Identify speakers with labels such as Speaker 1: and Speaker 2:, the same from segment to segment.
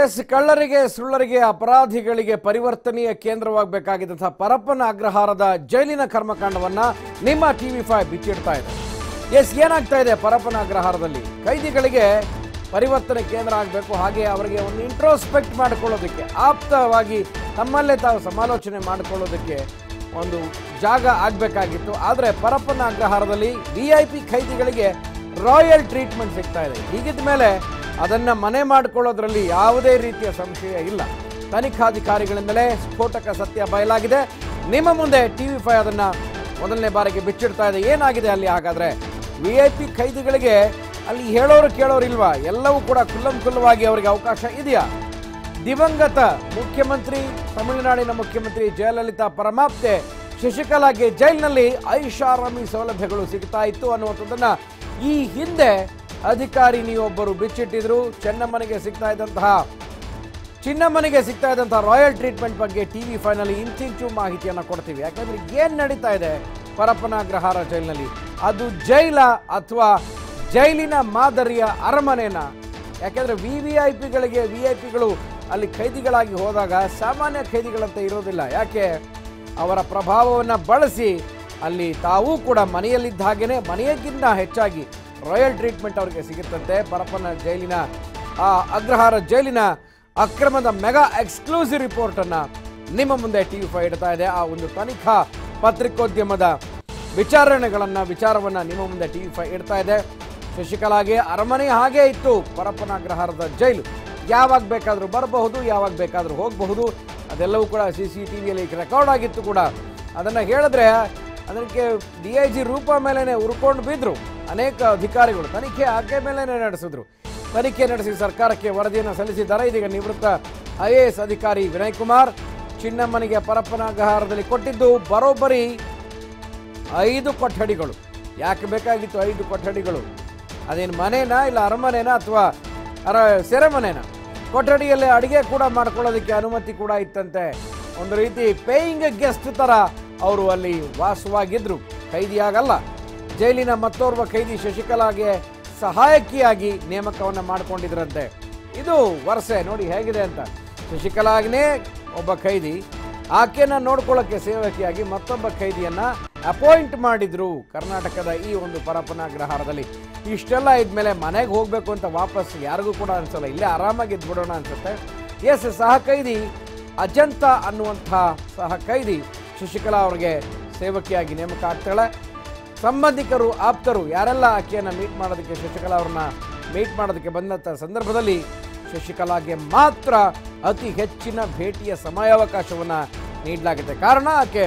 Speaker 1: S, ಕಳ್ಳರಿಗೆ, ಸುಳ್ಳರಿಗೆ, ಅಪರಾಧಿಗಳಿಗೆ ಪರಿವರ್ತನೀಯ ಕೇಂದ್ರವಾಗಬೇಕಾಗಿದ್ದಂತಹ ಪರಪ್ಪನ ಅಗ್ರಹಾರದ ಜೈಲಿನ ಕರ್ಮಕಾಂಡವನ್ನ ನಿಮ್ಮ ಟಿವಿ ಫೈವ್ ಬಿಚ್ಚಿಡ್ತಾ ಇದೆ. ಎಸ್, ಏನಾಗ್ತಾ ಇದೆ ಪರಪ್ಪನ ಅಗ್ರಹಾರದಲ್ಲಿ? ಕೈದಿಗಳಿಗೆ ಪರಿವರ್ತನೆ ಕೇಂದ್ರ ಆಗಬೇಕು. ಹಾಗೆ ಅವರಿಗೆ ಒಂದು ಇಂಟ್ರೋಸ್ಪೆಕ್ಟ್ ಮಾಡಿಕೊಳ್ಳೋದಕ್ಕೆ, ಆಪ್ತವಾಗಿ ತಮ್ಮಲ್ಲೇ ತಾವು ಸಮಾಲೋಚನೆ ಮಾಡಿಕೊಳ್ಳೋದಕ್ಕೆ ಒಂದು ಜಾಗ ಆಗಬೇಕಾಗಿತ್ತು. ಆದರೆ ಪರಪ್ಪನ ಅಗ್ರಹಾರದಲ್ಲಿ ವಿ ಐ ಪಿ ಖೈದಿಗಳಿಗೆ ರಾಯಲ್ ಟ್ರೀಟ್ಮೆಂಟ್ ಸಿಗ್ತಾ ಇದೆ. ಹೀಗಿದ್ದ ಮೇಲೆ ಅದನ್ನ ಮನೆ ಮಾಡಿಕೊಳ್ಳೋದ್ರಲ್ಲಿ ಯಾವುದೇ ರೀತಿಯ ಸಂಶಯ ಇಲ್ಲ. ತನಿಖಾಧಿಕಾರಿಗಳಿಂದಲೇ ಸ್ಫೋಟಕ ಸತ್ಯ ಬಯಲಾಗಿದೆ. ನಿಮ್ಮ ಮುಂದೆ ಟಿ ವಿ ಫೈ ಅದನ್ನು ಮೊದಲನೇ ಬಾರಿಗೆ ಬಿಚ್ಚಿಡ್ತಾ ಇದೆ. ಏನಾಗಿದೆ ಅಲ್ಲಿ ಹಾಗಾದರೆ? ವಿ ಐ ಪಿ ಖೈದಿಗಳಿಗೆ ಅಲ್ಲಿ ಹೇಳೋರು ಕೇಳೋರು ಇಲ್ವಾ? ಎಲ್ಲವೂ ಕೂಡ ಕುಲ್ಲಂ ಕುಲ್ಲವಾಗಿ ಅವರಿಗೆ ಅವಕಾಶ ಇದೆಯಾ? ದಿವಂಗತ ಮುಖ್ಯಮಂತ್ರಿ, ತಮಿಳುನಾಡಿನ ಮುಖ್ಯಮಂತ್ರಿ ಜಯಲಲಿತಾ ಪರಮಾಪ್ತೆ ಶಶಿಕಲಾಗೆ ಜೈಲಿನಲ್ಲಿ ಐಷಾರಾಮಿ ಸೌಲಭ್ಯಗಳು ಸಿಗ್ತಾ ಇತ್ತು ಅನ್ನುವಂಥದ್ದನ್ನು ಈ ಹಿಂದೆ ಅಧಿಕಾರಿನಿಯೊಬ್ಬರು ಬಿಚ್ಚಿಟ್ಟಿದ್ರು, ಚೆನ್ನಮ್ಮನಿಗೆ ಸಿಗ್ತಾ ಇದ್ದಂತಹ, ಚಿನ್ನಮ್ಮನಿಗೆ ಸಿಗ್ತಾ ಇದ್ದಂತಹ ರಾಯಲ್ ಟ್ರೀಟ್ಮೆಂಟ್ ಬಗ್ಗೆ ಟಿ ವಿ ಫೈನಲ್ಲಿ ಇಂಚಿಂಚು ಮಾಹಿತಿಯನ್ನು ಕೊಡ್ತೀವಿ. ಯಾಕಂದ್ರೆ ಏನ್ ನಡೀತಾ ಇದೆ ಪರಪ್ಪನ ಗ್ರಹಾರ ಜೈಲಿನಲ್ಲಿ? ಅದು ಜೈಲ ಅಥವಾ ಜೈಲಿನ ಮಾದರಿಯ ಅರಮನೆನ? ಯಾಕೆಂದ್ರೆ ವಿ ವಿ ಐ ಪಿಗಳಿಗೆ ವಿ ಐ ಪಿಗಳು ಅಲ್ಲಿ ಖೈದಿಗಳಾಗಿ ಹೋದಾಗ ಸಾಮಾನ್ಯ ಖೈದಿಗಳಂತೆ ಇರೋದಿಲ್ಲ. ಯಾಕೆ? ಅವರ ಪ್ರಭಾವವನ್ನು ಬಳಸಿ ಅಲ್ಲಿ ತಾವೂ ಕೂಡ ಮನೆಯಲ್ಲಿದ್ದ ಹಾಗೆಯೇ ಮನೆಯಕ್ಕಿಂತ ಹೆಚ್ಚಾಗಿ ರಾಯಲ್ ಟ್ರೀಟ್ಮೆಂಟ್ ಅವರಿಗೆ ಸಿಗುತ್ತಂತೆ. ಪರಪ್ಪನ ಜೈಲಿನ, ಆ ಅಗ್ರಹಾರ ಜೈಲಿನ ಅಕ್ರಮದ ಮೆಗಾ ಎಕ್ಸ್ಕ್ಲೂಸಿವ್ ರಿಪೋರ್ಟ್ ಅನ್ನ ನಿಮ್ಮ ಮುಂದೆ ಟಿವಿ ಫೈ ಇಡ್ತಾ ಇದೆ. ಆ ಒಂದು ತನಿಖಾ ಪತ್ರಿಕೋದ್ಯಮದ ವಿಚಾರಣೆಗಳನ್ನ, ವಿಚಾರವನ್ನ ನಿಮ್ಮ ಮುಂದೆ ಟಿ ವಿ ಫೈ ಇಡ್ತಾ ಇದೆ. ಶಶಿಕಲಾಗೆ ಅರಮನೆ ಹಾಗೇ ಇತ್ತು. ಪರಪ್ಪನ ಅಗ್ರಹಾರದ ಜೈಲು ಯಾವಾಗ ಬೇಕಾದರೂ ಬರಬಹುದು, ಯಾವಾಗ ಬೇಕಾದರೂ ಹೋಗಬಹುದು. ಅದೆಲ್ಲವೂ ಕೂಡ ಸಿ ಸಿ ಟಿ ವಿಯಲ್ಲಿ ರೆಕಾರ್ಡ್ ಆಗಿತ್ತು ಕೂಡ. ಅದನ್ನು ಹೇಳಿದ್ರೆ ಅದಕ್ಕೆ ಡಿ ಐ ಜಿ ರೂಪ ಮೇಲೇ ಉರ್ಕೊಂಡು ಬಿದ್ರು. ಅನೇಕ ಅಧಿಕಾರಿಗಳು ತನಿಖೆ ಆಕೆ ಮೇಲೆ ನಡೆಸಿದ್ರು. ತನಿಖೆ ನಡೆಸಿ ಸರ್ಕಾರಕ್ಕೆ ವರದಿಯನ್ನು ಸಲ್ಲಿಸಿದ್ದಾರೆ. ಇದೀಗ ನಿವೃತ್ತ ಐ ಎ ಎಸ್ ಅಧಿಕಾರಿ ವಿನಯ್ ಕುಮಾರ್ ಚಿನ್ನಮ್ಮನಿಗೆ ಪರಪ್ಪನಾಗಹಾರದಲ್ಲಿ ಕೊಟ್ಟಿದ್ದು ಬರೋಬ್ಬರಿ ಐದು ಕೊಠಡಿಗಳು. ಯಾಕೆ ಬೇಕಾಗಿತ್ತು ಐದು ಕೊಠಡಿಗಳು? ಅದೇನು ಮನೆನಾ ಇಲ್ಲ ಅರಮನೆನಾ ಅಥವಾ ಅರ ಸೆರೆಮನೆನಾ? ಕೊಠಡಿಯಲ್ಲಿ ಅಡುಗೆ ಕೂಡ ಮಾಡ್ಕೊಳ್ಳೋದಕ್ಕೆ ಅನುಮತಿ ಕೂಡ ಇತ್ತಂತೆ. ಒಂದು ರೀತಿ ಪೇಯಿಂಗ್ ಗೆಸ್ಟ್ ಥರ ಅವರು ಅಲ್ಲಿ ವಾಸವಾಗಿದ್ದರು ಖೈದಿಯಾಗಲ್ಲ ಜೈಲಿನ ಮತ್ತೋರ್ವ ಖೈದಿ ಶಶಿಕಲಾಗೆ ಸಹಾಯಕಿಯಾಗಿ ನೇಮಕವನ್ನು ಮಾಡಿಕೊಂಡಿದ್ರಂತೆ. ಇದು ವರ್ಷೆ ನೋಡಿ ಹೇಗಿದೆ ಅಂತ. ಶಶಿಕಲಾಗ್ನೇ ಒಬ್ಬ ಖೈದಿ ಆಕೆನ ನೋಡ್ಕೊಳ್ಳೋಕ್ಕೆ ಸೇವಕಿಯಾಗಿ ಮತ್ತೊಬ್ಬ ಖೈದಿಯನ್ನು ಅಪಾಯಿಂಟ್ ಮಾಡಿದ್ರು ಕರ್ನಾಟಕದ ಈ ಒಂದು ಪರಪನ ಗ್ರಹಾರದಲ್ಲಿ ಇಷ್ಟೆಲ್ಲ ಇದ್ಮೇಲೆ ಮನೆಗೆ ಹೋಗ್ಬೇಕು ಅಂತ ವಾಪಸ್ ಯಾರಿಗೂ ಕೂಡ ಅನ್ಸಲ್ಲ. ಇಲ್ಲೇ ಆರಾಮಾಗಿ ಇದ್ಬಿಡೋಣ ಅನ್ಸುತ್ತೆ. ಎಸ್, ಸಹ ಕೈದಿ, ಅಜಂತ ಅನ್ನುವಂಥ ಸಹ ಕೈದಿ ಶಶಿಕಲಾ ಅವರಿಗೆ ಸೇವಕಿಯಾಗಿ ನೇಮಕ ಆಗ್ತಾಳೆ. ಸಂಬಂಧಿಕರು, ಆಪ್ತರು ಯಾರೆಲ್ಲ ಆಕೆಯನ್ನು ಮೀಟ್ ಮಾಡೋದಕ್ಕೆ ಶಶಿಕಲಾ ಅವ್ರನ್ನ ಮೀಟ್ ಮಾಡೋದಕ್ಕೆ ಬಂದಂಥ ಸಂದರ್ಭದಲ್ಲಿ ಶಶಿಕಲಾಗೆ ಮಾತ್ರ ಅತಿ ಹೆಚ್ಚಿನ ಭೇಟಿಯ ಸಮಯಾವಕಾಶವನ್ನು ನೀಡಲಾಗಿದೆ ಕಾರಣ ಆಕೆ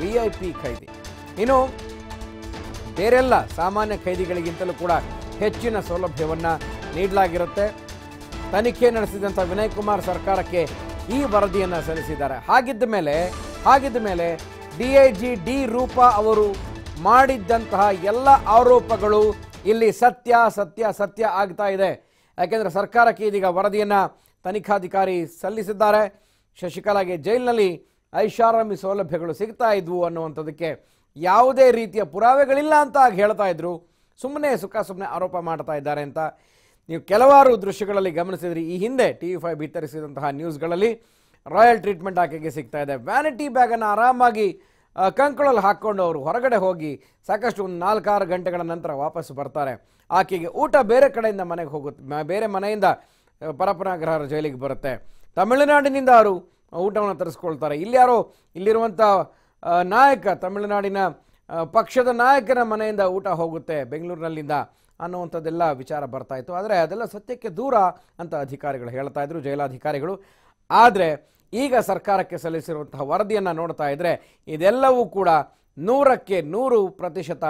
Speaker 1: ವಿ ಐ ಪಿ ಖೈದಿ. ಇನ್ನು ಬೇರೆಲ್ಲ ಸಾಮಾನ್ಯ ಖೈದಿಗಳಿಗಿಂತಲೂ ಕೂಡ ಹೆಚ್ಚಿನ ಸೌಲಭ್ಯವನ್ನು ನೀಡಲಾಗಿರುತ್ತೆ. ತನಿಖೆ ನಡೆಸಿದಂಥ ವಿನಯ್ ಕುಮಾರ್ ಸರ್ಕಾರಕ್ಕೆ ಈ ವರದಿಯನ್ನು ಸಲ್ಲಿಸಿದ್ದಾರೆ. ಹಾಗಿದ್ದ ಮೇಲೆ ಹಾಗಿದ್ದ ಮೇಲೆ D I G D Roopa ಅವರು ಮಾಡಿದ್ದಂತಹ ಎಲ್ಲ ಆರೋಪಗಳು ಇಲ್ಲಿ ಸತ್ಯ ಸತ್ಯ ಸತ್ಯ ಆಗ್ತಾ ಇದೆ. ಯಾಕೆಂದರೆ ಸರ್ಕಾರಕ್ಕೆ ಇದೀಗ ವರದಿಯನ್ನು ತನಿಖಾಧಿಕಾರಿ ಸಲ್ಲಿಸಿದ್ದಾರೆ. ಶಶಿಕಲಾಗೆ ಜೈಲಿನಲ್ಲಿ ಐಷಾರಾಮಿ ಸೌಲಭ್ಯಗಳು ಸಿಗ್ತಾ ಇದ್ವು ಅನ್ನುವಂಥದ್ದಕ್ಕೆ ಯಾವುದೇ ರೀತಿಯ ಪುರಾವೆಗಳಿಲ್ಲ ಅಂತ ಹೇಳ್ತಾ ಇದ್ರು. ಸುಮ್ಮನೆ ಸುಖ ಸುಮ್ಮನೆ ಆರೋಪ ಮಾಡ್ತಾ ಇದ್ದಾರೆ ಅಂತ. ನೀವು ಕೆಲವಾರು ದೃಶ್ಯಗಳಲ್ಲಿ ಗಮನಿಸಿದ್ರಿ. ಈ ಹಿಂದೆ ಟಿ ವಿ ಫೈವ್ ಬಿತ್ತರಿಸಿದಂತಹ ನ್ಯೂಸ್ಗಳಲ್ಲಿ ರಾಯಲ್ ಟ್ರೀಟ್ಮೆಂಟ್ ಆಕೆಗೆ ಸಿಗ್ತಾ ಇದೆ. ವ್ಯಾನಿಟಿ ಬ್ಯಾಗನ್ನು ಆರಾಮಾಗಿ ಕಂಕಳಲ್ಲಿ ಹಾಕ್ಕೊಂಡು ಅವರು ಹೊರಗಡೆ ಹೋಗಿ ಸಾಕಷ್ಟು ಒಂದು ನಾಲ್ಕಾರು ಗಂಟೆಗಳ ನಂತರ ವಾಪಸ್ ಬರ್ತಾರೆ. ಆಕೆಗೆ ಊಟ ಬೇರೆ ಕಡೆಯಿಂದ ಮನೆಗೆ ಹೋಗುತ್ತೆ. ಬೇರೆ ಮನೆಯಿಂದ ಪರಪನಾಗ್ರಹ ಪರಪನಾಗ್ರಹರ ಜೈಲಿಗೆ ಬರುತ್ತೆ. ತಮಿಳುನಾಡಿನಿಂದ ಅವರು ಊಟವನ್ನು ತರಿಸ್ಕೊಳ್ತಾರೆ? ಇಲ್ಲಿ ಯಾರೋ ಇಲ್ಲಿರುವಂಥ ನಾಯಕ, ತಮಿಳುನಾಡಿನ ಪಕ್ಷದ ನಾಯಕನ ಮನೆಯಿಂದ ಊಟ ಹೋಗುತ್ತೆ ಬೆಂಗಳೂರಿನಲ್ಲಿಂದ ಅನ್ನುವಂಥದ್ದೆಲ್ಲ ವಿಚಾರ ಬರ್ತಾ ಇತ್ತು. ಆದರೆ ಅದೆಲ್ಲ ಸತ್ಯಕ್ಕೆ ದೂರ ಅಂತ ಅಧಿಕಾರಿಗಳು ಹೇಳ್ತಾ ಇದ್ರು, ಜೈಲಾಧಿಕಾರಿಗಳು. ಆದರೆ ಈಗ ಸರ್ಕಾರಕ್ಕೆ ಸಲ್ಲಿಸಿರುವಂತಹ ವರದಿಯನ್ನು ನೋಡ್ತಾ ಇದ್ರೆ ಇದೆಲ್ಲವೂ ಕೂಡ ನೂರಕ್ಕೆ ನೂರು ಪ್ರತಿಶತ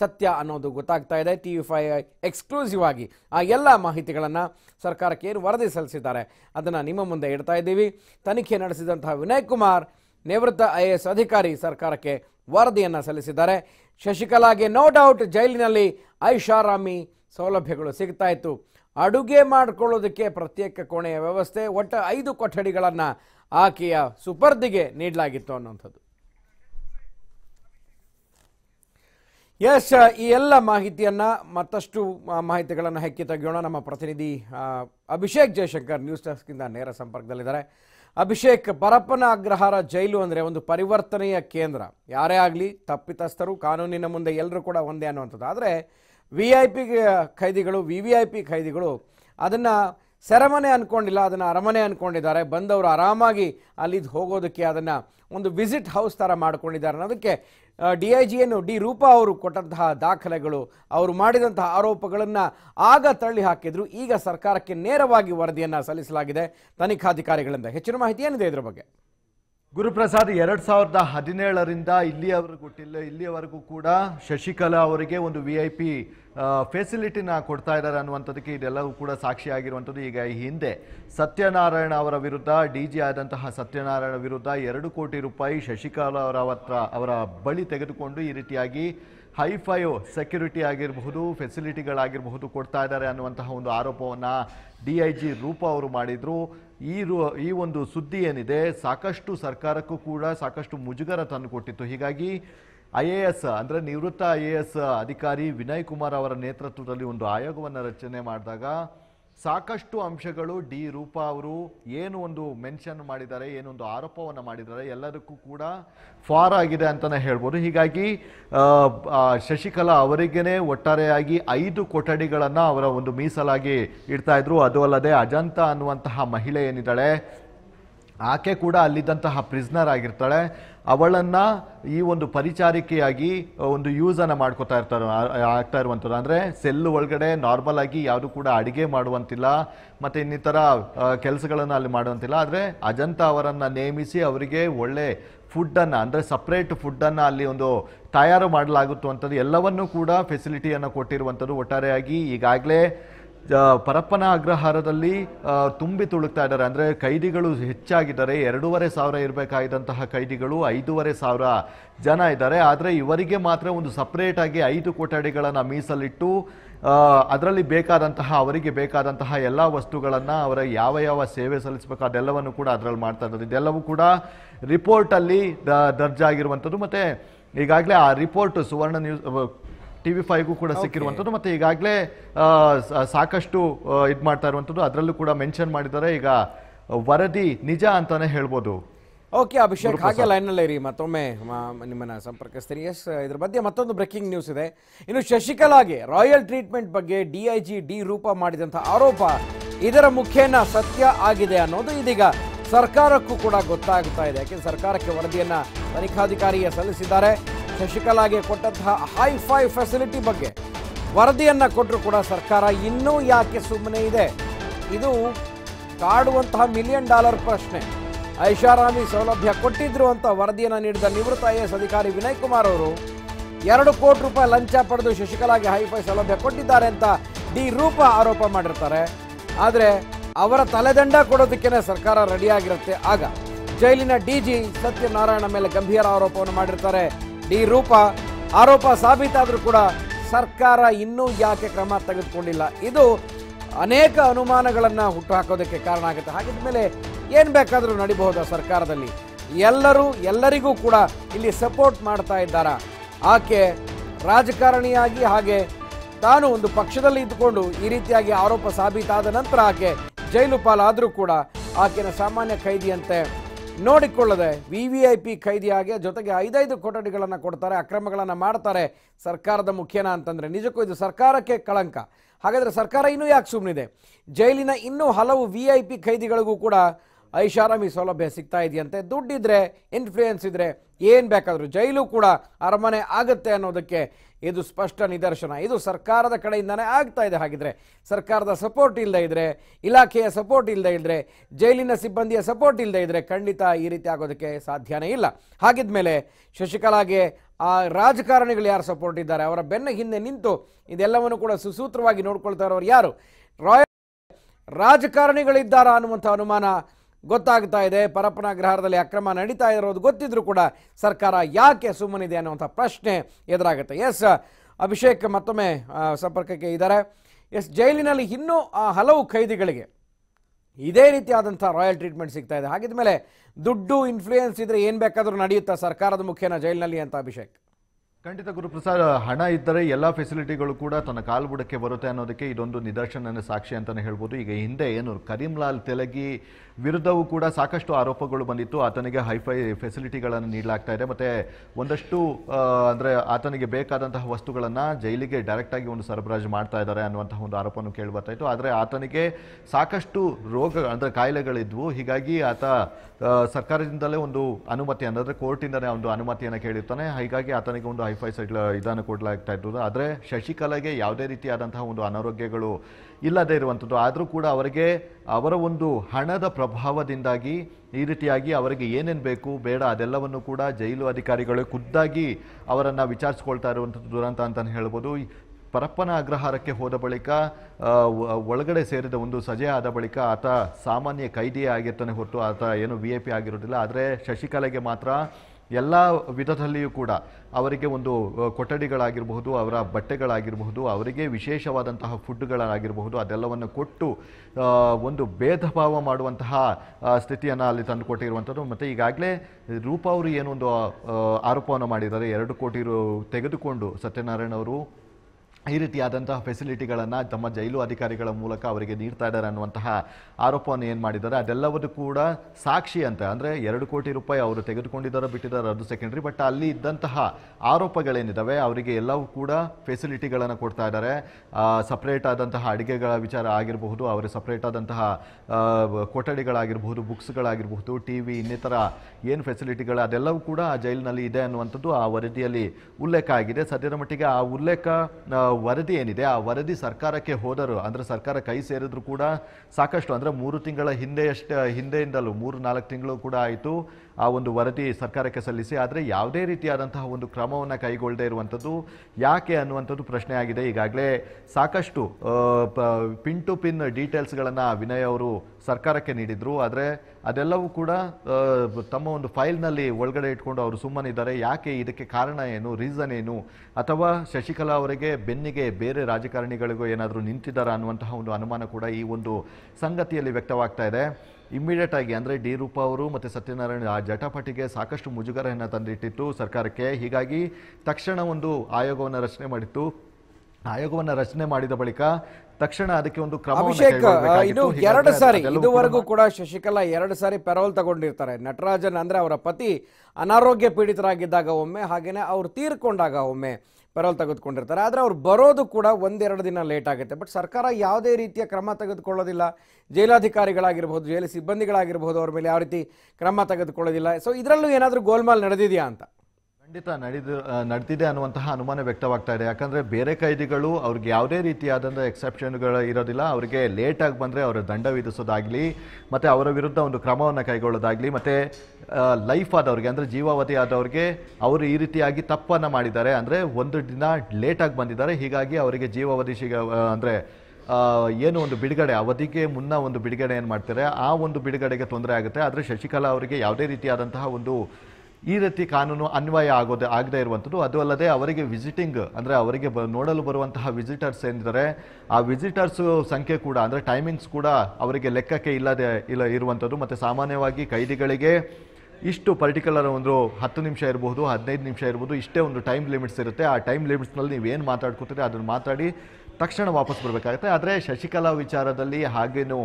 Speaker 1: ಸತ್ಯ ಅನ್ನೋದು ಗೊತ್ತಾಗ್ತಾ ಇದೆ. ಟಿ ವಿ ಫೈ ಎಕ್ಸ್ಕ್ಲೂಸಿವ್ ಆಗಿ ಆ ಎಲ್ಲ ಮಾಹಿತಿಗಳನ್ನು ಸರ್ಕಾರಕ್ಕೆ ಏನು ವರದಿ ಸಲ್ಲಿಸಿದ್ದಾರೆ ಅದನ್ನು ನಿಮ್ಮ ಮುಂದೆ ಇಡ್ತಾ ಇದ್ದೀವಿ. ತನಿಖೆ ನಡೆಸಿದಂತಹ ವಿನಯ್ ಕುಮಾರ್, ನಿವೃತ್ತ ಐ ಎಸ್ ಅಧಿಕಾರಿ ಸರ್ಕಾರಕ್ಕೆ ವರದಿಯನ್ನು ಸಲ್ಲಿಸಿದ್ದಾರೆ. ಶಶಿಕಲಾಗೆ ನೋ ಡೌಟ್ ಜೈಲಿನಲ್ಲಿ ಐಷಾರಾಮಿ ಸೌಲಭ್ಯಗಳು ಸಿಗ್ತಾ ಇತ್ತು. ಅಡುಗೆ ಮಾಡಿಕೊಳ್ಳೋದಕ್ಕೆ ಪ್ರತ್ಯೇಕ ಕೋಣೆಯ ವ್ಯವಸ್ಥೆ, ಒಟ್ಟು ಐದು ಕೊಠಡಿಗಳನ್ನು ಆಕೆಯ ಸುಪರ್ದಿಗೆ ನೀಡಲಾಗಿತ್ತು ಅನ್ನುವಂಥದ್ದು. ಎಸ್ ಈ ಎಲ್ಲ ಮಾಹಿತಿಯನ್ನ ಮತ್ತಷ್ಟು ಮಾಹಿತಿಗಳನ್ನು ಹೆಕ್ಕಿ ತೆಗೆಯೋಣ. ನಮ್ಮ ಪ್ರತಿನಿಧಿ ಅಭಿಷೇಕ್ ಜಯಶಂಕರ್ ನ್ಯೂಸ್ ಡೆಸ್ಕಿಂದ ನೇರ ಸಂಪರ್ಕದಲ್ಲಿದ್ದಾರೆ. ಅಭಿಷೇಕ್, ಪರಪ್ಪನ ಅಗ್ರಹಾರ ಜೈಲು ಅಂದರೆ ಒಂದು ಪರಿವರ್ತನೆಯ ಕೇಂದ್ರ. ಯಾರೇ ಆಗಲಿ, ತಪ್ಪಿತಸ್ಥರು, ಕಾನೂನಿನ ಮುಂದೆ ಎಲ್ಲರೂ ಕೂಡ ಒಂದೇ ಅನ್ನುವಂಥದ್ದು. ಆದರೆ ವಿ ಐ ಪಿ ಖೈದಿಗಳು ವಿ ವಿ ಐ ಪಿ ಖೈದಿಗಳು, ಅದನ್ನು ಸೆರೆಮನೆ ಅಂದ್ಕೊಂಡಿಲ್ಲ ಅದನ್ನು ಅರಮನೆ ಅಂದ್ಕೊಂಡಿದ್ದಾರೆ ಬಂದವರು ಆರಾಮಾಗಿ ಅಲ್ಲಿದ್ದು ಹೋಗೋದಕ್ಕೆ ಅದನ್ನು ಒಂದು ವಿಸಿಟ್ ಹೌಸ್ ಥರ ಮಾಡ್ಕೊಂಡಿದ್ದಾರೆ. ಅನ್ನೋದಕ್ಕೆ ಡಿ ಐ ಜಿಯನ್ನು ಡಿ ರೂಪಾ ಅವರು ಕೊಟ್ಟಂತಹ ದಾಖಲೆಗಳು, ಅವರು ಮಾಡಿದಂತಹ ಆರೋಪಗಳನ್ನು ಆಗ ತಳ್ಳಿ ಹಾಕಿದ್ರು. ಈಗ ಸರ್ಕಾರಕ್ಕೆ ನೇರವಾಗಿ ವರದಿಯನ್ನು ಸಲ್ಲಿಸಲಾಗಿದೆ ತನಿಖಾಧಿಕಾರಿಗಳಿಂದ. ಹೆಚ್ಚಿನ ಮಾಹಿತಿ ಏನಿದೆ ಇದರ ಬಗ್ಗೆ?
Speaker 2: ಗುರುಪ್ರಸಾದ್, ಎರಡು ಸಾವಿರದ ಹದಿನೇಳರಿಂದ ಇಲ್ಲಿಯವರೆಗೂ ಇಲ್ಲಿಯವರೆಗೂ ಕೂಡ ಶಶಿಕಲಾ ಅವರಿಗೆ ಒಂದು ವಿ ಐ ಪಿ ಫೆಸಿಲಿಟಿನ ಕೊಡ್ತಾ ಇದ್ದಾರೆ ಅನ್ನುವಂಥದ್ದಕ್ಕೆ ಇದೆಲ್ಲವೂ ಕೂಡ ಸಾಕ್ಷಿಯಾಗಿರುವಂಥದ್ದು. ಈಗ ಈ ಹಿಂದೆ ಸತ್ಯನಾರಾಯಣ ಅವರ ವಿರುದ್ಧ, ಡಿ ಜಿ ಆದಂತಹ ಸತ್ಯನಾರಾಯಣ ವಿರುದ್ಧ ಎರಡು ಕೋಟಿ ರೂಪಾಯಿ ಶಶಿಕಲಾ ಅವರ ಹತ್ರ, ಅವರ ಬಳಿ ತೆಗೆದುಕೊಂಡು ಈ ರೀತಿಯಾಗಿ ಹೈಫೈ ಸೆಕ್ಯೂರಿಟಿ ಆಗಿರಬಹುದು, ಫೆಸಿಲಿಟಿಗಳಾಗಿರಬಹುದು ಕೊಡ್ತಾ ಇದ್ದಾರೆ ಅನ್ನುವಂತಹ ಒಂದು ಆರೋಪವನ್ನು ಡಿ ಐ ಜಿ ರೂಪ ಅವರು ಮಾಡಿದರು. ಈ ರೂ, ಈ ಒಂದು ಸುದ್ದಿ ಏನಿದೆ, ಸಾಕಷ್ಟು ಸರ್ಕಾರಕ್ಕೂ ಕೂಡ ಸಾಕಷ್ಟು ಮುಜುಗರ ತಂದುಕೊಟ್ಟಿತ್ತು ಹೀಗಾಗಿ ಐ ಎ ಎಸ್, ಅಂದರೆ ನಿವೃತ್ತ ಐ ಎ ಎಸ್ ಅಧಿಕಾರಿ ವಿನಯ್ ಕುಮಾರ್ ಅವರ ನೇತೃತ್ವದಲ್ಲಿ ಒಂದು ಆಯೋಗವನ್ನು ರಚನೆ ಮಾಡಿದಾಗ ಸಾಕಷ್ಟು ಅಂಶಗಳು ಡಿ ರೂಪಾ ಅವರು ಏನು ಒಂದು ಮೆನ್ಷನ್ ಮಾಡಿದ್ದಾರೆ ಏನೊಂದು ಆರೋಪವನ್ನು ಮಾಡಿದ್ದಾರೆ, ಎಲ್ಲದಕ್ಕೂ ಕೂಡ ಫಾರ್ ಆಗಿದೆ ಅಂತಲೇ ಹೇಳ್ಬೋದು. ಹೀಗಾಗಿ ಶಶಿಕಲಾ ಅವರಿಗೇ ಒಟ್ಟಾರೆಯಾಗಿ ಐದು ಕೊಠಡಿಗಳನ್ನು ಅವರ ಒಂದು ಮೀಸಲಾಗಿ ಇಡ್ತಾ ಇದ್ರು. ಅದು ಅಲ್ಲದೆ ಅಜಂತ ಅನ್ನುವಂತಹ ಮಹಿಳೆ ಏನಿದ್ದಾಳೆ ಆಕೆ ಕೂಡ ಅಲ್ಲಿದ್ದಂತಹ ಪ್ರಿಸ್ನರ್ ಆಗಿರ್ತಾಳೆ. ಅವಳನ್ನು ಈ ಒಂದು ಪರಿಚಾರಿಕೆಯಾಗಿ ಒಂದು ಯೂಸನ್ನು ಮಾಡ್ಕೋತಾ ಇರ್ತಾರೆ ಆಗ್ತಾ ಇರುವಂಥದ್ದು. ಅಂದರೆ ಸೆಲ್ಲು ಒಳಗಡೆ ನಾರ್ಮಲ್ ಆಗಿ ಕೂಡ ಅಡುಗೆ ಮಾಡುವಂತಿಲ್ಲ, ಮತ್ತು ಇನ್ನಿತರ ಕೆಲಸಗಳನ್ನು ಅಲ್ಲಿ ಮಾಡುವಂತಿಲ್ಲ. ಆದರೆ ಅಜಂತ ಅವರನ್ನು ನೇಮಿಸಿ ಅವರಿಗೆ ಒಳ್ಳೆ ಫುಡ್ಡನ್ನು ಅಂದರೆ ಸಪ್ರೇಟ್ ಫುಡ್ಡನ್ನು ಅಲ್ಲಿ ಒಂದು ತಯಾರು ಮಾಡಲಾಗುತ್ತುವಂಥದ್ದು. ಎಲ್ಲವನ್ನೂ ಕೂಡ ಫೆಸಿಲಿಟಿಯನ್ನು ಕೊಟ್ಟಿರುವಂಥದ್ದು ಒಟ್ಟಾರೆಯಾಗಿ. ಈಗಾಗಲೇ ಪರಪ್ಪನ ಅಗ್ರಹಾರದಲ್ಲಿ ತುಂಬಿ ತುಳುಕ್ತಾ ಇದ್ದಾರೆ. ಅಂದರೆ ಕೈದಿಗಳು ಹೆಚ್ಚಾಗಿದ್ದಾರೆ. ಎರಡೂವರೆ ಸಾವಿರ ಇರಬೇಕಾಗಿದ್ದಂತಹ ಕೈದಿಗಳು, ಐದೂವರೆ ಸಾವಿರ ಜನ ಇದ್ದಾರೆ. ಆದರೆ ಇವರಿಗೆ ಮಾತ್ರ ಒಂದು ಸಪ್ರೇಟಾಗಿ ಐದು ಕೊಠಡಿಗಳನ್ನು ಮೀಸಲಿಟ್ಟು ಅದರಲ್ಲಿ ಬೇಕಾದಂತಹ, ಅವರಿಗೆ ಬೇಕಾದಂತಹ ಎಲ್ಲ ವಸ್ತುಗಳನ್ನು, ಅವರ ಯಾವ ಯಾವ ಸೇವೆ ಸಲ್ಲಿಸಬೇಕು, ಅದೆಲ್ಲವನ್ನು ಕೂಡ ಅದರಲ್ಲಿ ಮಾಡ್ತಾ ಇದ್ದಾರೆ. ಇದೆಲ್ಲವೂ ಕೂಡ ರಿಪೋರ್ಟಲ್ಲಿ ದರ್ಜಾಗಿರುವಂಥದ್ದು. ಮತ್ತು ಈಗಾಗಲೇ ಆ report Suvarna news T V ಫೈವ್ಗೂ ಕೂಡ ಸಿಕ್ಕಿರುವಂಥದ್ದು. ಮತ್ತು ಈಗಾಗಲೇ ಸಾಕಷ್ಟು ಇದು ಮಾಡ್ತಾ ಇರುವಂಥದ್ದು. ಅದರಲ್ಲೂ ಕೂಡ ಮೆನ್ಷನ್ ಮಾಡಿದ್ದಾರೆ. ಈಗ ವರದಿ ನಿಜ ಅಂತಾನೆ ಹೇಳ್ಬೋದು.
Speaker 1: ಓಕೆ ಅಭಿಷೇಕ್ ಹಾಗೆ ಲೈನಲ್ಲೇ ಇರಿ. ಮತ್ತೊಮ್ಮೆ ನಿಮ್ಮನ್ನು ನಿಮ್ಮನ್ನ ಸಂಪರ್ಕಿಸ್ತೀನಿ. ಎಸ್ ಇದ್ರ ಬಗ್ಗೆ ಮತ್ತೊಂದು ಬ್ರೇಕಿಂಗ್ ನ್ಯೂಸ್ ಇದೆ. ಇನ್ನು ಶಶಿಕಲಾಗೆ ರಾಯಲ್ ಟ್ರೀಟ್ಮೆಂಟ್ ಬಗ್ಗೆ D I G D Roopa ಮಾಡಿದಂಥ ಆರೋಪ ಇದರ ಮುಖೇನ ಸತ್ಯ ಆಗಿದೆ ಅನ್ನೋದು ಇದೀಗ ಸರ್ಕಾರಕ್ಕೂ ಕೂಡ ಗೊತ್ತಾಗ್ತಾ ಇದೆ. ಯಾಕೆಂದ್ರೆ ಸರ್ಕಾರಕ್ಕೆ ವರದಿಯನ್ನು ತನಿಖಾಧಿಕಾರಿಯ ಸಲ್ಲಿಸಿದ್ದಾರೆ. ಶಶಿಕಲಾಗೆ ಕೊಟ್ಟಂತಹ ಹೈಫೈ ಫೆಸಿಲಿಟಿ ಬಗ್ಗೆ ವರದಿಯನ್ನು ಕೊಟ್ಟರು ಕೂಡ ಸರ್ಕಾರ. ಇನ್ನೂ ಯಾಕೆ ಸುಮ್ಮನೆ ಇದೆ? ಇದು ಕಾಡುವಂತಹ ಮಿಲಿಯನ್ ಡಾಲರ್ ಪ್ರಶ್ನೆ. ಐಷಾರಾಮಿ ಸೌಲಭ್ಯ ಕೊಟ್ಟಿದ್ರು ಅಂತ ವರದಿಯನ್ನು ನೀಡಿದ ನಿವೃತ್ತ ಐ ಅಧಿಕಾರಿ ವಿನಯ್ ಕುಮಾರ್ ಅವರು, ಎರಡು ಕೋಟಿ ರೂಪಾಯಿ ಲಂಚ ಪಡೆದು ಶಶಿಕಲಾಗೆ ಹೈಫೈ ಸೌಲಭ್ಯ ಕೊಟ್ಟಿದ್ದಾರೆ ಅಂತ ಡಿ ರೂಪ ಆರೋಪ ಮಾಡಿರ್ತಾರೆ. ಆದರೆ ಅವರ ತಲೆದಂಡ ಕೊಡೋದಕ್ಕೇನೆ ಸರ್ಕಾರ ರೆಡಿಯಾಗಿರುತ್ತೆ ಆಗ ಜೈಲಿನ ಡಿಜಿ ಸತ್ಯನಾರಾಯಣ ಮೇಲೆ ಗಂಭೀರ ಆರೋಪವನ್ನು ಮಾಡಿರ್ತಾರೆ. ಡಿ ರೂಪ ಆರೋಪ ಸಾಬೀತಾದರೂ ಕೂಡ ಸರ್ಕಾರ ಇನ್ನೂ ಯಾಕೆ ಕ್ರಮ ತೆಗೆದುಕೊಂಡಿಲ್ಲ? ಇದು ಅನೇಕ ಅನುಮಾನಗಳನ್ನು ಹುಟ್ಟುಹಾಕೋದಕ್ಕೆ ಕಾರಣ ಆಗುತ್ತೆ. ಹಾಗಿದ್ದ ಮೇಲೆ ಏನು ಬೇಕಾದರೂ ನಡಿಬಹುದಾ ಸರ್ಕಾರದಲ್ಲಿ? ಎಲ್ಲರೂ, ಎಲ್ಲರಿಗೂ ಕೂಡ ಇಲ್ಲಿ ಸಪೋರ್ಟ್ ಮಾಡ್ತಾ ಇದ್ದಾರ? ಆಕೆ ರಾಜಕಾರಣಿಯಾಗಿ ಹಾಗೆ ತಾನು ಒಂದು ಪಕ್ಷದಲ್ಲಿ ಇದ್ದುಕೊಂಡು ಈ ರೀತಿಯಾಗಿ ಆರೋಪ ಸಾಬೀತಾದ ನಂತರ ಆಕೆ ಜೈಲು ಪಾಲಾದರೂ ಕೂಡ ಆಕೆನ ಸಾಮಾನ್ಯ ಖೈದಿಯಂತೆ ನೋಡಿಕೊಳ್ಳದೆ ವಿ ವಿ ಐ ಪಿ ಖೈದಿಯಾಗಿ ಜೊತೆಗೆ ಐದೈದು ಕೊಠಡಿಗಳನ್ನು ಕೊಡ್ತಾರೆ, ಅಕ್ರಮಗಳನ್ನು ಮಾಡ್ತಾರೆ ಸರ್ಕಾರದ ಮುಖ್ಯನ ಅಂತಂದರೆ. ನಿಜಕ್ಕೂ ಇದು ಸರ್ಕಾರಕ್ಕೆ ಕಳಂಕ. ಹಾಗಾದರೆ ಸರ್ಕಾರ ಇನ್ನೂ ಯಾಕೆ ಸುಮ್ಮನಿದೆ ಜೈಲಿನ ಇನ್ನೂ ಹಲವು ವಿ ಐ ಪಿ ಖೈದಿಗಳಿಗೂ ಕೂಡ ಐಷಾರಾಮಿ ಸೌಲಭ್ಯ ಸಿಗ್ತಾ ಇದೆಯಂತೆ. ದುಡ್ಡಿದ್ರೆ ಇನ್ಫ್ಲೂಯೆನ್ಸ್ ಇದ್ರೆ ಏನು ಬೇಕಾದರೂ ಜೈಲು ಕೂಡ ಅರಮನೆ ಆಗುತ್ತೆ ಅನ್ನೋದಕ್ಕೆ ಇದು ಸ್ಪಷ್ಟ ನಿದರ್ಶನ. ಇದು ಸರ್ಕಾರದ ಕಡೆಯಿಂದನೇ ಆಗ್ತಾ ಇದೆ. ಹಾಗಿದ್ರೆ ಸರ್ಕಾರದ ಸಪೋರ್ಟ್ ಇಲ್ಲದೆ ಇದ್ರೆ, ಇಲಾಖೆಯ ಸಪೋರ್ಟ್ ಇಲ್ಲದೆ ಇದ್ರೆ, ಜೈಲಿನ ಸಿಬ್ಬಂದಿಯ ಸಪೋರ್ಟ್ ಇಲ್ಲದೆ ಇದ್ರೆ ಖಂಡಿತ ಈ ರೀತಿ ಆಗೋದಕ್ಕೆ ಸಾಧ್ಯನೇ ಇಲ್ಲ. ಹಾಗಿದ್ಮೇಲೆ ಶಶಿಕಲಾಗೆ ಆ ರಾಜಕಾರಣಿಗಳು ಯಾರು ಸಪೋರ್ಟ್ ಇದ್ದಾರೆ? ಅವರ ಬೆನ್ನ ಹಿಂದೆ ನಿಂತು ಇದೆಲ್ಲವನ್ನು ಕೂಡ ಸುಸೂತ್ರವಾಗಿ ನೋಡ್ಕೊಳ್ತಾ ಇರೋರು ಯಾರು? ರಾಯಲ್ ರಾಜಕಾರಣಿಗಳಿದ್ದಾರಾ ಅನ್ನುವಂಥ ಅನುಮಾನ ಗೊತ್ತಾಗ್ತಾ ಇದೆ, ಪರಪ್ಪನ ಅಗ್ರಹಾರದಲ್ಲಿ ಅಕ್ರಮ ನಡೀತಾ ಇರೋದು ಗೊತ್ತಿದ್ರೂ ಕೂಡ ಸರ್ಕಾರ ಯಾಕೆ ಸುಮ್ಮನಿದೆ ಅನ್ನುವಂಥ ಪ್ರಶ್ನೆ ಎದುರಾಗುತ್ತೆ. ಎಸ್, ಅಭಿಷೇಕ್ ಮತ್ತೊಮ್ಮೆ ಸಂಪರ್ಕಕ್ಕೆ ಇದ್ದಾರೆ. ಎಸ್, ಜೈಲಿನಲ್ಲಿ ಇನ್ನೂ ಹಲವು ಖೈದಿಗಳಿಗೆ ಇದೇ ರೀತಿಯಾದಂಥ ರಾಯಲ್ ಟ್ರೀಟ್ಮೆಂಟ್ ಸಿಗ್ತಾ ಇದೆ. ಹಾಗಿದ ಮೇಲೆ ದುಡ್ಡು, ಇನ್ಫ್ಲೂಯೆನ್ಸ್ ಇದ್ರೆ ಏನು ಬೇಕಾದರೂ ನಡೆಯುತ್ತಾ ಸರ್ಕಾರದ ಮುಖೇನ ಜೈಲಿನಲ್ಲಿ ಅಂತ ಅಭಿಷೇಕ್?
Speaker 2: ಖಂಡಿತ ಗುರುಪ್ರಸಾದ್ ಹಣ ಇದ್ದರೆ ಎಲ್ಲ ಫೆಸಿಲಿಟಿಗಳು ಕೂಡ ತನ್ನ ಕಾಲ್ಬುಡಕ್ಕೆ ಬರುತ್ತೆ ಅನ್ನೋದಕ್ಕೆ ಇದೊಂದು ನಿದರ್ಶನ ಸಾಕ್ಷಿ ಅಂತಲೇ ಹೇಳ್ಬೋದು. ಈಗ ಹಿಂದೆ ಏನು ಕರೀಂಲಾಲ್ ತೆಲಗಿ ವಿರುದ್ಧವೂ ಕೂಡ ಸಾಕಷ್ಟು ಆರೋಪಗಳು ಬಂದಿತ್ತು. ಆತನಿಗೆ ಹೈಫೈ ಫೆಸಿಲಿಟಿಗಳನ್ನು ನೀಡಲಾಗ್ತಾ ಇದೆ. ಮತ್ತು ಒಂದಷ್ಟು ಅಂದರೆ ಆತನಿಗೆ ಬೇಕಾದಂತಹ ವಸ್ತುಗಳನ್ನು ಜೈಲಿಗೆ ಡೈರೆಕ್ಟಾಗಿ ಒಂದು ಸರಬರಾಜು ಮಾಡ್ತಾ ಇದ್ದಾರೆ ಅನ್ನುವಂತಹ ಒಂದು ಆರೋಪವನ್ನು ಕೇಳಿ ಬರ್ತಾ ಇತ್ತು. ಆದರೆ ಆತನಿಗೆ ಸಾಕಷ್ಟು ರೋಗ, ಅಂದರೆ ಕಾಯಿಲೆಗಳಿದ್ವು. ಹೀಗಾಗಿ ಆತ ಸರ್ಕಾರದಿಂದಲೇ ಒಂದು ಅನುಮತಿ, ಅಂದರೆ ಕೋರ್ಟಿಂದಲೇ ಒಂದು ಅನುಮತಿಯನ್ನು ಕೇಳಿರ್ತಾನೆ. ಹೀಗಾಗಿ ಆತನಿಗೆ ಒಂದು ಸೈಟ್ ಇದನ್ನು ಕೊಡಲಾಗ್ತಾ ಇದ್ದು ಆದರೆ ಶಶಿಕಲಾಗೆ ಯಾವುದೇ ರೀತಿಯಾದಂತಹ ಒಂದು ಅನಾರೋಗ್ಯಗಳು ಇಲ್ಲದೇ ಇರುವಂಥದ್ದು. ಆದರೂ ಕೂಡ ಅವರಿಗೆ ಅವರ ಒಂದು ಹಣದ ಪ್ರಭಾವದಿಂದಾಗಿ ಈ ರೀತಿಯಾಗಿ ಅವರಿಗೆ ಏನೇನು ಬೇಕು, ಬೇಡ, ಅದೆಲ್ಲವನ್ನು ಕೂಡ ಜೈಲು ಅಧಿಕಾರಿಗಳು ಖುದ್ದಾಗಿ ಅವರನ್ನು ವಿಚಾರಿಸ್ಕೊಳ್ತಾ ಇರುವಂಥದ್ದು ದುರಂತ ಅಂತಲೇ ಹೇಳ್ಬೋದು. ಪರಪ್ಪನ ಅಗ್ರಹಾರಕ್ಕೆ ಹೋದ ಬಳಿಕ ಒಳಗಡೆ ಸೇರಿದ ಒಂದು ಸಜೆ ಆದ ಬಳಿಕ ಆತ ಸಾಮಾನ್ಯ ಕೈದಿಯೇ ಆಗಿರ್ತಾನೆ ಹೊರತು ಆತ ಏನು ವಿ ಎ ಪಿ ಆಗಿರೋದಿಲ್ಲ. ಆದರೆ ಶಶಿಕಲೆಗೆ ಮಾತ್ರ ಎಲ್ಲ ವಿಧದಲ್ಲಿಯೂ ಕೂಡ ಅವರಿಗೆ ಒಂದು ಕೊಠಡಿಗಳಾಗಿರಬಹುದು, ಅವರ ಬಟ್ಟೆಗಳಾಗಿರಬಹುದು, ಅವರಿಗೆ ವಿಶೇಷವಾದಂತಹ ಫುಡ್ಗಳಾಗಿರಬಹುದು, ಅದೆಲ್ಲವನ್ನು ಕೊಟ್ಟು ಒಂದು ಭೇದ ಭಾವ ಮಾಡುವಂತಹ ಸ್ಥಿತಿಯನ್ನು ಅಲ್ಲಿ ತಂದುಕೊಟ್ಟಿರುವಂಥದ್ದು. ಮತ್ತು ಈಗಾಗಲೇ ರೂಪ ಅವರು ಏನೊಂದು ಆರೋಪವನ್ನು ಮಾಡಿದ್ದಾರೆ. ಎರಡು ಕೋಟಿ ರು ತೆಗೆದುಕೊಂಡು ಸತ್ಯನಾರಾಯಣ ಅವರು ಈ ರೀತಿಯಾದಂತಹ ಫೆಸಿಲಿಟಿಗಳನ್ನು ತಮ್ಮ ಜೈಲು ಅಧಿಕಾರಿಗಳ ಮೂಲಕ ಅವರಿಗೆ ನೀಡ್ತಾ ಇದ್ದಾರೆ ಅನ್ನುವಂತಹ ಆರೋಪವನ್ನು ಏನು ಮಾಡಿದ್ದಾರೆ ಅದೆಲ್ಲವೂ ಕೂಡ ಸಾಕ್ಷಿ ಅಂತ, ಅಂದರೆ ಎರಡು ಕೋಟಿ ರೂಪಾಯಿ ಅವರು ತೆಗೆದುಕೊಂಡಿದ್ದಾರೆ, ಬಿಟ್ಟಿದ್ದಾರೆ, ಅದು ಸೆಕೆಂಡ್ರಿ ಬಟ್ ಅಲ್ಲಿ ಇದ್ದಂತಹ ಆರೋಪಗಳೇನಿದ್ದಾವೆ ಅವರಿಗೆ ಎಲ್ಲವೂ ಕೂಡ ಫೆಸಿಲಿಟಿಗಳನ್ನು ಕೊಡ್ತಾ ಇದ್ದಾರೆ. ಸಪ್ರೇಟ್ ಆದಂತಹ ಅಡುಗೆಗಳ ವಿಚಾರ ಆಗಿರಬಹುದು ಅವರಿಗೆ ಸಪ್ರೇಟ್ ಆದಂತಹ ಕೊಠಡಿಗಳಾಗಿರಬಹುದು ಬುಕ್ಸ್ಗಳಾಗಿರಬಹುದು ಟಿ ವಿ ಇನ್ನಿತರ ಏನು ಫೆಸಿಲಿಟಿಗಳು ಅದೆಲ್ಲವೂ ಕೂಡ ಆ ಜೈಲಿನಲ್ಲಿ ಇದೆ ಅನ್ನುವಂಥದ್ದು ಆ ವರದಿಯಲ್ಲಿ ಉಲ್ಲೇಖ ಆಗಿದೆ. ಸದ್ಯದ ಮಟ್ಟಿಗೆ ಆ ಉಲ್ಲೇಖ ವರದಿ ಏನಿದೆ? ಆ ವರದಿ ಸರ್ಕಾರಕ್ಕೆ ಹೋದರು, ಅಂದರೆ ಸರ್ಕಾರ ಕೈ ಸೇರಿದ್ರು ಕೂಡ ಸಾಕಷ್ಟು, ಅಂದರೆ ಮೂರು ತಿಂಗಳ ಹಿಂದೆಯಷ್ಟು ಹಿಂದೆಯಿಂದಲೂ, ಮೂರು ನಾಲ್ಕು ತಿಂಗಳು ಕೂಡ ಆಯಿತು ಆ ಒಂದು ವರದಿ ಸರ್ಕಾರಕ್ಕೆ ಸಲ್ಲಿಸಿ. ಆದರೆ ಯಾವುದೇ ರೀತಿಯಾದಂತಹ ಒಂದು ಕ್ರಮವನ್ನು ಕೈಗೊಳ್ಳದೇ ಇರುವಂಥದ್ದು ಯಾಕೆ ಅನ್ನುವಂಥದ್ದು ಪ್ರಶ್ನೆ ಆಗಿದೆ. ಈಗಾಗಲೇ ಸಾಕಷ್ಟು ಪಿನ್ ಟು ಪಿನ್ ಡೀಟೇಲ್ಸ್ಗಳನ್ನು ವಿನಯ್ ಅವರು ಸರ್ಕಾರಕ್ಕೆ ನೀಡಿದರು. ಆದರೆ ಅದೆಲ್ಲವೂ ಕೂಡ ತಮ್ಮ ಒಂದು ಫೈಲ್ನಲ್ಲಿ ಒಳಗಡೆ ಇಟ್ಕೊಂಡು ಅವರು ಸುಮ್ಮನಿದ್ದಾರೆ. ಯಾಕೆ ಇದಕ್ಕೆ ಕಾರಣ ಏನು, ರೀಸನ್ ಏನು? ಅಥವಾ ಶಶಿಕಲಾ ಅವರಿಗೆ ಬೆನ್ನಿಗೆ ಬೇರೆ ರಾಜಕಾರಣಿಗಳಿಗೂ ಏನಾದರೂ ನಿಂತಿದ್ದಾರಾ ಅನ್ನುವಂತಹ ಒಂದು ಅನುಮಾನ ಕೂಡ ಈ ಒಂದು ಸಂಗತಿಯಲ್ಲಿ ವ್ಯಕ್ತವಾಗ್ತಾ ಇದೆ. ಇಮ್ಮಿಡಿಯೇಟ್ ಆಗಿ ಅಂದರೆ ಡಿ ರೂಪ ಅವರು ಮತ್ತು ಸತ್ಯನಾರಾಯಣ ಆ ಜಟಾಪಟಿಗೆ ಸಾಕಷ್ಟು ಮುಜುಗರವನ್ನು ತಂದಿಟ್ಟಿತ್ತು ಸರ್ಕಾರಕ್ಕೆ. ಹೀಗಾಗಿ ತಕ್ಷಣ ಒಂದು ಆಯೋಗವನ್ನು ರಚನೆ ಮಾಡಿತ್ತು. ಆಯೋಗವನ್ನು ರಚನೆ ಮಾಡಿದ ಬಳಿಕ ತಕ್ಷಣ ಅದಕ್ಕೆ ಒಂದು ಕ್ರಮ
Speaker 1: ಅಭಿಷೇಕ್
Speaker 2: ಇದು
Speaker 1: ಎರಡು ಸಾರಿ ಇದುವರೆಗೂ
Speaker 2: ಕೂಡ
Speaker 1: ಕೂಡ ಶಶಿಕಲಾ ಎರಡು ಸಾರಿ ಪೆರೋಲ್ ತಗೊಂಡಿರ್ತಾರೆ. ನಟರಾಜನ್ ಅಂದ್ರೆ ಅವರ ಪತಿ ಅನಾರೋಗ್ಯ ಪೀಡಿತರಾಗಿದ್ದಾಗ ಒಮ್ಮೆ ಹಾಗೇನೆ ಅವ್ರು ತೀರ್ಕೊಂಡಾಗ ಒಮ್ಮೆ. ಪೆರೋಲ್ ತೆಗೆದುಕೊಂಡಿರ್ತಾರೆ. ಆದರೆ ಅವ್ರು ಬರೋದು ಕೂಡ ಒಂದೆರಡು ದಿನ ಲೇಟ್ ಆಗುತ್ತೆ. ಬಟ್ ಸರ್ಕಾರ ಯಾವುದೇ ರೀತಿಯ ಕ್ರಮ ತೆಗೆದುಕೊಳ್ಳೋದಿಲ್ಲ. ಜೈಲಾಧಿಕಾರಿಗಳಾಗಿರ್ಬೋದು, ಜೈಲು ಸಿಬ್ಬಂದಿಗಳಾಗಿರ್ಬೋದು, ಅವ್ರ ಮೇಲೆ ಯಾವ ರೀತಿ ಕ್ರಮ ತೆಗೆದುಕೊಳ್ಳೋದಿಲ್ಲ. ಸೊ ಇದರಲ್ಲೂ ಏನಾದರೂ ಗೋಲ್ಮಾಲ್ ನಡೆದಿದೆಯಾ ಅಂತ?
Speaker 2: ಖಂಡಿತ ನಡೆದು ನಡೆದಿದೆ ಅನ್ನುವಂತಹ ಅನುಮಾನ ವ್ಯಕ್ತವಾಗ್ತಾ ಇದೆ. ಯಾಕಂದರೆ ಬೇರೆ ಕೈದಿಗಳು ಅವ್ರಿಗೆ ಯಾವುದೇ ರೀತಿಯಾದಂಥ ಎಕ್ಸೆಪ್ಷನ್ಗಳು ಇರೋದಿಲ್ಲ. ಅವರಿಗೆ ಲೇಟಾಗಿ ಬಂದರೆ ಅವರ ದಂಡ ವಿಧಿಸೋದಾಗಲಿ, ಮತ್ತು ಅವರ ವಿರುದ್ಧ ಒಂದು ಕ್ರಮವನ್ನು ಕೈಗೊಳ್ಳೋದಾಗಲಿ, ಮತ್ತು ಲೈಫ್ ಆದವ್ರಿಗೆ, ಅಂದರೆ ಜೀವಾವಧಿ ಆದವ್ರಿಗೆ ಅವರು ಈ ರೀತಿಯಾಗಿ ತಪ್ಪನ್ನು ಮಾಡಿದ್ದಾರೆ. ಅಂದರೆ ಒಂದು ದಿನ ಲೇಟಾಗಿ ಬಂದಿದ್ದಾರೆ. ಹೀಗಾಗಿ ಅವರಿಗೆ ಜೀವಾವಧಿ ಸಿಗ ಅಂದರೆ ಏನು ಒಂದು ಬಿಡುಗಡೆ, ಅವಧಿಗೆ ಮುನ್ನ ಒಂದು ಬಿಡುಗಡೆ ಏನು ಮಾಡ್ತಾರೆ? ಆ ಒಂದು ಬಿಡುಗಡೆಗೆ ತೊಂದರೆ ಆಗುತ್ತೆ. ಆದರೆ ಶಶಿಕಲಾ ಅವರಿಗೆ ಯಾವುದೇ ರೀತಿಯಾದಂತಹ ಒಂದು ಈ ರೀತಿ ಕಾನೂನು ಅನ್ವಯ ಆಗೋದೇ ಆಗದೇ ಇರುವಂಥದ್ದು. ಅದು ಅಲ್ಲದೆ ಅವರಿಗೆ ವಿಸಿಟಿಂಗ್ ಅಂದರೆ ಅವರಿಗೆ ಬ, ನೋಡಲು ಬರುವಂತಹ ವಿಸಿಟರ್ಸ್ ಏನಿದ್ದಾರೆ, ಆ ವಿಸಿಟರ್ಸ್ ಸಂಖ್ಯೆ ಕೂಡ, ಅಂದರೆ ಟೈಮಿಂಗ್ಸ್ ಕೂಡ ಅವರಿಗೆ ಲೆಕ್ಕಕ್ಕೆ ಇಲ್ಲದೆ, ಇಲ್ಲ, ಇರುವಂಥದ್ದು. ಮತ್ತು ಸಾಮಾನ್ಯವಾಗಿ ಕೈದಿಗಳಿಗೆ ಇಷ್ಟು ಪರ್ಟಿಕ್ಯುಲರ್ ಒಂದು ಹತ್ತು ನಿಮಿಷ ಇರಬಹುದು, ಹದಿನೈದು ನಿಮಿಷ ಇರ್ಬೋದು ಇಷ್ಟೇ ಒಂದು ಟೈಮ್ ಲಿಮಿಟ್ಸ್ ಇರುತ್ತೆ. ಆ ಟೈಮ್ ಲಿಮಿಟ್ಸ್ನಲ್ಲಿ ನೀವೇನು ಮಾತಾಡ್ಕೋತೀರಿ, ಅದನ್ನು ಮಾತಾಡಿ ತಕ್ಷಣ ವಾಪಸ್ ಬರಬೇಕಾಗುತ್ತೆ. ಆದರೆ ಶಶಿಕಲಾ ವಿಚಾರದಲ್ಲಿ ಹಾಗೇನು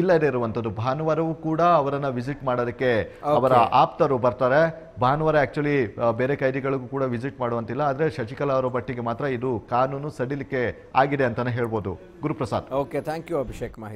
Speaker 2: ಇಲ್ಲದೇ ಇರುವಂಥದ್ದು. ಭಾನುವಾರವೂ ಕೂಡ ಅವರನ್ನು ವಿಸಿಟ್ ಮಾಡೋದಕ್ಕೆ ಅವರ ಆಪ್ತರು ಬರ್ತಾರೆ. ಭಾನುವಾರ ಆ್ಯಕ್ಚುಲಿ ಬೇರೆ ಕೈದಿಗಳಿಗೂ ಕೂಡ ವಿಸಿಟ್ ಮಾಡುವಂತಿಲ್ಲ. ಆದರೆ ಶಶಿಕಲಾ ಅವರ ಬಟ್ಟಿಗೆ ಮಾತ್ರ ಇದು ಕಾನೂನು ಸಡಿಲಿಕೆ ಆಗಿದೆ ಅಂತಲೇ ಹೇಳ್ಬೋದು. Guruprasad.
Speaker 1: Okay thank you Abhishek. ಮಾಹಿತಿ